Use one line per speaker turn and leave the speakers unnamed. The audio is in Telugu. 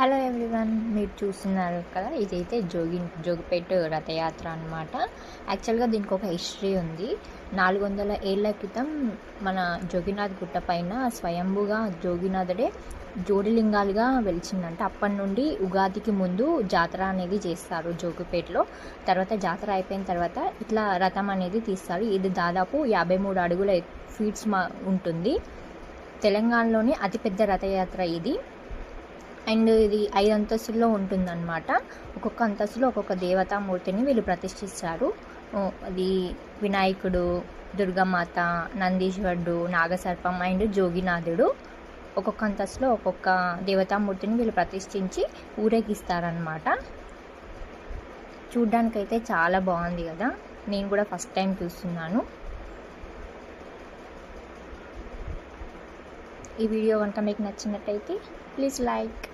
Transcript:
హలో ఎవ్రీవన్ మీరు చూస్తున్నారు కదా? ఇదైతే జోగి జోగిపేట రథయాత్ర అనమాట యాక్చువల్గా దీనికి ఒక హిస్టరీ ఉంది. నాలుగు వందల ఏళ్ళ క్రితం మన జోగినాథ్ గుట్ట పైన స్వయంభుగా జోగినాథుడే జోడిలింగాలుగా వెలిచిందంట. అప్పటి నుండి ఉగాదికి ముందు జాతర అనేది చేస్తారు జోగిపేటలో. తర్వాత జాతర అయిపోయిన తర్వాత ఇట్లా రథం అనేది తీస్తారు. ఇది దాదాపు యాభై మూడు అడుగుల ఫీట్స్ మా ఉంటుంది. తెలంగాణలోని అతిపెద్ద రథయాత్ర ఇది. అండ్ ఇది ఐదు అంతస్తుల్లో ఉంటుందన్నమాట. ఒక్కొక్క అంతస్తులో ఒక్కొక్క దేవతామూర్తిని వీళ్ళు ప్రతిష్ఠిస్తారు. అది వినాయకుడు దుర్గామాత నందీశ్వరుడు నాగసర్పం అండ్ జోగినాథుడు ఒక్కొక్క అంతస్తులో ఒక్కొక్క దేవతామూర్తిని వీళ్ళు ప్రతిష్ఠించి ఊరేగిస్తారనమాట చూడ్డానికైతే చాలా బాగుంది కదా. నేను కూడా ఫస్ట్ టైం చూస్తున్నాను. ఈ వీడియో కనుక మీకు నచ్చినట్టయితే ప్లీజ్ లైక్.